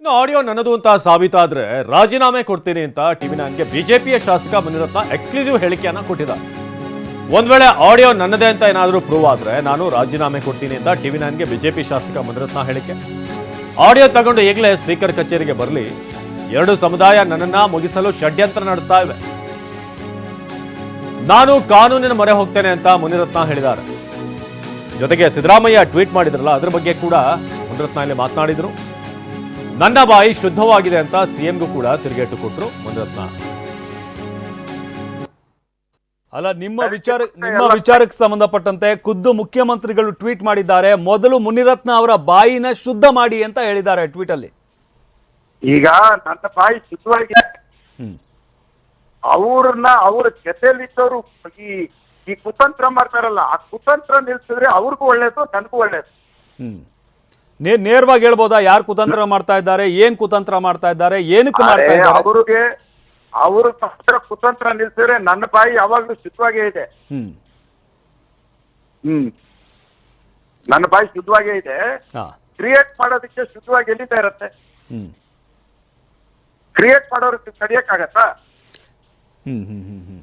ಇನ್ನು ಆಡಿಯೋ ನನ್ನದು ಅಂತ ಸಾಬೀತಾದ್ರೆ ರಾಜೀನಾಮೆ ಕೊಡ್ತೀನಿ ಅಂತ ಟಿವಿ ನೈನ್ಗೆ ಬಿಜೆಪಿಯ ಶಾಸಕ ಮುನಿರತ್ನ ಎಕ್ಸ್ಕ್ಲೂಸಿವ್ ಹೇಳಿಕೆಯನ್ನ ಕೊಟ್ಟಿದ್ದಾರೆ. ಒಂದ್ ವೇಳೆ ಆಡಿಯೋ ನನ್ನದೇ ಅಂತ ಏನಾದರೂ ಪ್ರೂವ್ ಆದ್ರೆ ನಾನು ರಾಜೀನಾಮೆ ಕೊಡ್ತೀನಿ ಅಂತ ಟಿವಿ ನೈನ್ಗೆ ಬಿಜೆಪಿ ಶಾಸಕ ಮುನಿರತ್ನ ಹೇಳಿಕೆ. ಆಡಿಯೋ ತಗೊಂಡು ಈಗಲೇ ಸ್ಪೀಕರ್ ಕಚೇರಿಗೆ ಬರಲಿ. ಎರಡು ಸಮುದಾಯ ನನ್ನನ್ನ ಮುಗಿಸಲು ಷಡ್ಯಂತ್ರ ನಡೆಸ್ತಾ ಇವೆ. ನಾನು ಕಾನೂನಿನ ಮೊರೆ ಹೋಗ್ತೇನೆ ಅಂತ ಮುನಿರತ್ನ ಹೇಳಿದ್ದಾರೆ. ಜೊತೆಗೆ ಸಿದ್ದರಾಮಯ್ಯ ಟ್ವೀಟ್ ಮಾಡಿದ್ರಲ್ಲ, ಅದ್ರ ಬಗ್ಗೆ ಕೂಡ ಮುನಿರತ್ನ ಇಲ್ಲಿ ಮಾತನಾಡಿದ್ರು. ನನ್ನ ಬಾಯಿ ಶುದ್ಧವಾಗಿದೆ ಅಂತ ಸಿಎಂಗೂ ಕೂಡ ತಿರುಗೇಟು ಕೊಟ್ಟರು ಮುನಿರತ್ನ. ಅಲ್ಲ ನಿಮ್ಮ ವಿಚಾರ ನಿಮ್ಮ ವಿಚಾರಕ್ಕೆ ಸಂಬಂಧಪಟ್ಟಂತೆ ಖುದ್ದು ಮುಖ್ಯಮಂತ್ರಿಗಳು ಟ್ವೀಟ್ ಮಾಡಿದ್ದಾರೆ. ಮೊದಲು ಮುನಿರತ್ನ ಅವರ ಬಾಯಿನ ಶುದ್ಧ ಮಾಡಿ ಅಂತ ಹೇಳಿದ್ದಾರೆ ಟ್ವೀಟ್ ಅಲ್ಲಿ ಈಗ ನನ್ನ ಬಾಯಿ ಶುದ್ಧವಾಗಿದೆ. ಹ್ಮ್. ಅವ್ರನ್ನ ಅವ್ರ ಜೊತೆಲಿದ್ದವರು ಈ ಈ ಕುತಂತ್ರ ಮಾಡ್ತಾರಲ್ಲ ಆ ಕುತಂತ್ರ ನಿಲ್ಸಿದ್ರೆ ಅವ್ರಿಗೂ ಒಳ್ಳೇದು ನನಗೂ ಒಳ್ಳೇದು. ಹ್ಮ್. ನೇ- ನೇರವಾಗಿ ಹೇಳ್ಬೋದಾ? ಯಾರು ಕುತಂತ್ರ ಮಾಡ್ತಾ ಇದ್ದಾರೆ? ಏನ್ ಕುತಂತ್ರ ಮಾಡ್ತಾ ಇದ್ದಾರೆ? ಏನಕ್ಕೆ ಮಾಡ್ತಾ ಇದ್ದಾರೆ? ಅವ್ರಿಗೆ ಅವರು ತಂತ್ರ ಕುತಂತ್ರ ನಿಲ್ಸಿದ್ರೆ ನನ್ನ ಬಾಯಿ ಯಾವಾಗ್ಲೂ ಶುದ್ಧವಾಗೇ ಇದೆ. ಹ್ಮ್. ಹ್ಮ್. ನನ್ನ ಬಾಯಿ ಶುದ್ಧವಾಗೇ ಇದೆ. ಹಾ. ಕ್ರಿಯೇಟ್ ಮಾಡೋದಕ್ಕೆ ಶುದ್ಧವಾಗಿ ಎಲ್ಲಿದೆ ಇರತ್ತೆ. ಹ್ಮ್. ಕ್ರಿಯೇಟ್ ಮಾಡೋರಿಗೆ ತಡಿಯಕ್ಕಾಗತ್ತಾ ಹ್ಮ್ ಹ್ಮ್ ಹ್ಮ್ ಹ್ಮ್.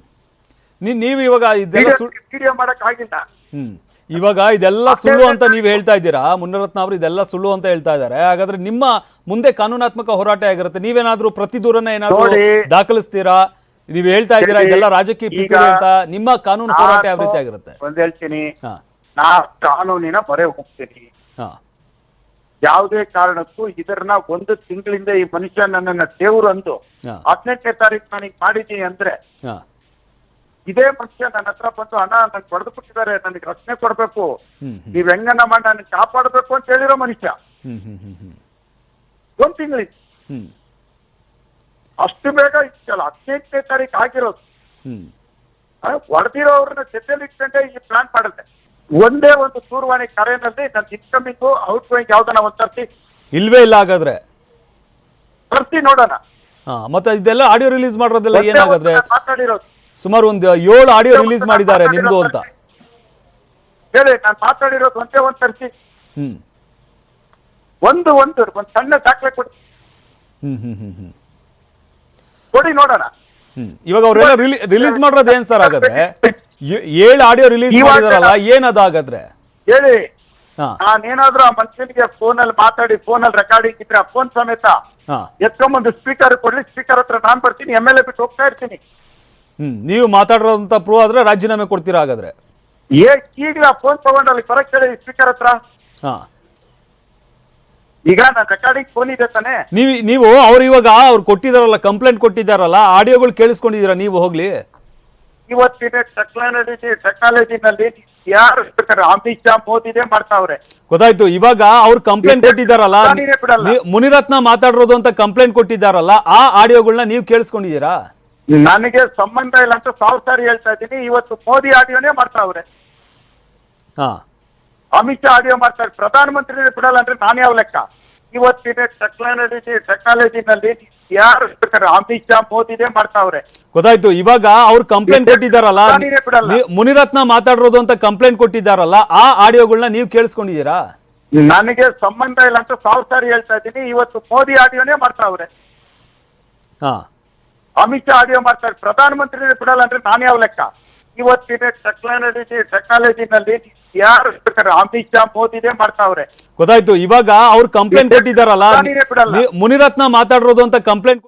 ನೀವು ಇವಾಗ ಇದೆಲ್ಲ ವಿಡಿಯೋ ಮಾಡಕ್ ಆಗಿಲ್ಲ ಹ್ಮ್. ಇವಾಗ ಇದೆಲ್ಲ ಸುಳ್ಳು ಅಂತ ನೀವು ಹೇಳ್ತಾ ಇದ್ದೀರಾ? ಮುನ್ನರತ್ನ ಅವರು ಇದೆಲ್ಲ ಸುಳ್ಳು ಅಂತ ಹೇಳ್ತಾ ಇದ್ದಾರೆ. ಹಾಗಾದ್ರೆ ನಿಮ್ಮ ಮುಂದೆ ಕಾನೂನಾತ್ಮಕ ಹೋರಾಟ ಆಗಿರುತ್ತೆ. ನೀವೇನಾದ್ರೂ ಪ್ರತಿ ದೂರನ ಏನಾದ್ರೂ ದಾಖಲಿಸ್ತೀರಾ? ನೀವು ಹೇಳ್ತಾ ಇದ್ದೀರಾ. ಇದೆಲ್ಲ ರಾಜಕೀಯ ಪ್ರೀತಿ ಪಿತೂರಿ ಅಂತ ನಿಮ್ಮ ಕಾನೂನು ಹೋರಾಟ ಯಾವ ರೀತಿ ಆಗಿರುತ್ತೆ? ಒಂದ್ ಹೇಳ್ತೀನಿ. ನಾ ಕಾನೂನಿನ ಮೊರೆ ಹೋಗ್ತೀನಿ. ಹಾ. ಯಾವುದೇ ಕಾರಣಕ್ಕೂ ಇದನ್ನ ಒಂದು ತಿಂಗಳಿಂದ ಈ ಮನುಷ್ಯ ನನ್ನನ್ನ ದೇವ್ರು ಅಂದು. ಹದಿನೆಂಟನೇ ತಾರೀಕು ನನಗೆ ಮಾಡಿದ್ದೀನಿ ಅಂದ್ರೆ ಹಾ. ಇದೇ ಪಕ್ಷ ನನ್ನ ಹತ್ರ ಬಂದು ಹಣ ನನ್ ಪಡೆದು ಬಿಟ್ಟಿದ್ದಾರೆ ನನಗೆ ರಕ್ಷಣೆ ಕೊಡ್ಬೇಕು. ನೀವ್ ಹೆಂಗನ್ನ ಮಾಡಿ ನನ್ನ ಕಾಪಾಡಬೇಕು ಅಂತ ಹೇಳಿರೋ ಮನುಷ್ಯ. ಒಂದ್ ತಿಂಗಳ ಅಷ್ಟು ಬೇಗ ಇಷ್ಟಲ್ಲ ಹದಿನೆಂಟನೇ ತಾರೀಕು ಆಗಿರೋದು. ಹೊಡೆದಿರೋ ಅವ್ರನ್ನ ಜೊತೆಲಿ ಇಟ್ಕೊಂಡೆ ಈ ಪ್ಲಾನ್ ಮಾಡುತ್ತೆ ಒಂದೇ ಒಂದು ದೂರವಾಣಿ ಕರೆನಲ್ಲಿ ನನ್ ಇನ್ಕಮಿಂಗು ಔಟ್ ಗೋಯಿಂಗ್ ಯಾವ್ದನ್ನ ಒಂದ್ ತರ್ಸಿ ಇಲ್ವೇ ಇಲ್ಲ ಹಾಗಾದ್ರೆ. ತರ್ಸಿ ನೋಡೋಣ. ಹಾ ಮತ್ತೆ ಇದೆಲ್ಲ ಆಡಿಯೋ ರಿಲೀಸ್ ಮಾಡೋದಿಲ್ಲ ಒಂದೇ ಏನಾಗಾದ್ರೆ? ಮಾತಾಡಿರೋದು. ಸುಮಾರು ಒಂದು ಏಳು ಆಡಿಯೋ ರಿಲೀಸ್ ಮಾಡಿದ್ದಾರೆ ನಿಮ್ದು ಅಂತ. ಹೇಳಿ ನಾನು ಮಾತಾಡಿರೋದು ಒಂದೇ ಒಂದ್ ಸರ್ಸಿ ಹ್ಮ್. ಒಂದು ಒಂದು ಒಂದು ಸಣ್ಣ ದಾಖಲೆ ಕೊಡಿ. ಹ್ಮ್ ಹ್ಮ್ ಹ್ಮ್ ಹ್ಮ್. ಕೊಡಿ ನೋಡೋಣ. ಹ್ಮ್. ಇವಾಗ ಅವರೆಲ್ಲ ರಿಲೀಸ್ ಮಾಡಿರೋದು ಏನ್ ಸರ್ ಆಗದ್ರೆ ಏಳು ಆಡಿಯೋ ರಿಲೀಸ್ ಮಾಡಿದಾರಲ್ಲ ಏನದು ಹಾಗಾದ್ರೆ ಹೇಳಿ ನಾನೇನಾದ್ರೂ ಆ ಮನುಷ್ಯನಿಗೆ ಅಲ್ಲಿ ಮಾತಾಡಿ ಫೋನಲ್ಲಿ ರೆಕಾರ್ಡಿಂಗ್ ಇದ್ರೆ ಆ ಫೋನ್ ಸಮೇತ ಎತ್ಕೊಂಬಂದು ಸ್ಪೀಕರ್ ಕೊಡ್ಲಿ ಸ್ಪೀಕರ್ ಹತ್ರ ನಾನ್ ಬರ್ತೀನಿ ಎಂ ಎಲ್ ಎ ಬಿಟ್ಟು ಹೋಗ್ತಾ ಇರ್ತೀನಿ. ಹ್ಮ್ ನೀವು ಮಾತಾಡಿರೋಂತ ಪ್ರೂವ್ ಆದ್ರೆ ರಾಜೀನಾಮೆ ಕೊಡ್ತೀರಾ ಹಾಗಾದ್ರೆ? ಏ ಈಗಲೇ ಫೋನ್ ತಗೊಂಡಲ್ಲಿ ಅಲ್ಲಿ ಹೇಳಿ ಸ್ಪೀಕರ್ ಹತ್ರ. ಹಾ. ಈಗ ನಾನು ಫೋನ್ ಇದೆ ತಾನೆ. ನೀವು ನೀವು ಅವ್ರು ಇವಾಗ ಅವ್ರು ಕೊಟ್ಟಿದಾರಲ್ಲ ಕಂಪ್ಲೇಂಟ್ ಕೊಟ್ಟಿದಾರಲ್ಲ ಆಡಿಯೋಗಳು ಕೇಳಿಸ್ಕೊಂಡಿದ್ದೀರಾ ನೀವು ಹೋಗ್ಲಿ? ಇವತ್ತಿನ ಟೆಕ್ನಾಲಜಿ ಟೆಕ್ನಾಲಜಿನಲ್ಲಿ ಯಾರು ಬೇಕಾದ್ರೆ ಅಮಿತ್ ಶಾ ಮೋದಿನೇ ಮಾಡ್ತಾವ್ರೆ. ಗೊತ್ತಾಯ್ತು ಇವಾಗ ಅವ್ರು ಕಂಪ್ಲೇಂಟ್ ಕೊಟ್ಟಿದಾರಲ್ಲ ಬಿಡಲ್ಲ. ಮುನಿರತ್ನ ಮಾತಾಡಿರೋದು ಅಂತ ಕಂಪ್ಲೇಂಟ್ ಕೊಟ್ಟಿದ್ದಾರಲ್ಲ ಆ ಆಡಿಯೋಗಳನ್ನ ನೀವು ಕೇಳಿಸ್ಕೊಂಡಿದ್ದೀರಾ? ನನಗೆ ಸಂಬಂಧ ಇಲ್ಲ ಅಂತ ಸಾವಿರ ಸಾರಿ ಹೇಳ್ತಾ ಇದ್ದೀನಿ. ಇವತ್ತು ಮೋದಿ ಆಡಿಯೋನೇ ಮಾಡ್ತಾವ್ರೆ ಹಾ. ಅಮಿತ್ ಶಾ ಆಡಿಯೋ ಮಾಡ್ತಾರೆ. ಪ್ರಧಾನಮಂತ್ರಿ ಬಿಡಲ್ಲ ಅಂದ್ರೆ ನಾನು ಯಾವ ಲೆಕ್ಕ. ಇವತ್ತಿನ ಟೆಕ್ನಾಲಜಿ ಟೆಕ್ನಾಲಜಿನಲ್ಲಿ ಯಾರು ಬೇಕಾದ್ರೆ ಅಮಿತ್ ಶಾ ಮೋದಿನೇ ಮಾಡ್ತಾವ್ರೆ ಗೊತ್ತಾಯ್ತು. ಇವಾಗ ಅವ್ರು ಕಂಪ್ಲೇಂಟ್ ಕೊಟ್ಟಿದ್ದಾರಲ್ಲ? ನಾನೇ ಬಿಡಲ್ಲ. ನೀ- ಮುನಿರತ್ನ ಮಾತಾಡಿರೋದು ಅಂತ ಕಂಪ್ಲೇಂಟ್ ಕೊಟ್ಟಿದ್ದಾರಲ್ಲ? ಆ ಆಡಿಯೋಗಳನ್ನ ನೀವು ಕೇಳಿಸ್ಕೊಂಡಿದ್ದೀರಾ? ನನಗೆ ಸಂಬಂಧ ಇಲ್ಲ ಅಂತ ಸಾವಿರ ಸಾರಿ ಹೇಳ್ತಾ ಇದ್ದೀನಿ. ಇವತ್ತು ಮೋದಿ ಆಡಿಯೋನೇ ಮಾಡ್ತಾವ್ರೆ ಹಾ. ಅಮಿತ್ ಶಾ ಆಡಿಯೋ ಮಾಡ್ತಾರೆ. ಪ್ರಧಾನಮಂತ್ರಿ ಬಿಡಲ್ಲ ಅಂದ್ರೆ ನಾನು ಯಾವ ಲೆಕ್ಕ. ಇವತ್ತಿನ ಟೆಕ್ನಾಲಜಿ ಟೆಕ್ನಾಲಜಿನಲ್ಲಿ ಯಾರು ಅಮಿತ್ ಶಾ ಮೋದಿನೇ ಮಾಡ್ತಾವ್ರೆ. ಗೊತ್ತಾಯ್ತು. ಇವಾಗ ಅವ್ರು ಕಂಪ್ಲೇಂಟ್ ಕೊಟ್ಟಿದ್ದಾರಲ್ಲ ಮುನಿರತ್ನ ಮಾತಾಡಿರೋದು ಅಂತ ಕಂಪ್ಲೇಂಟ್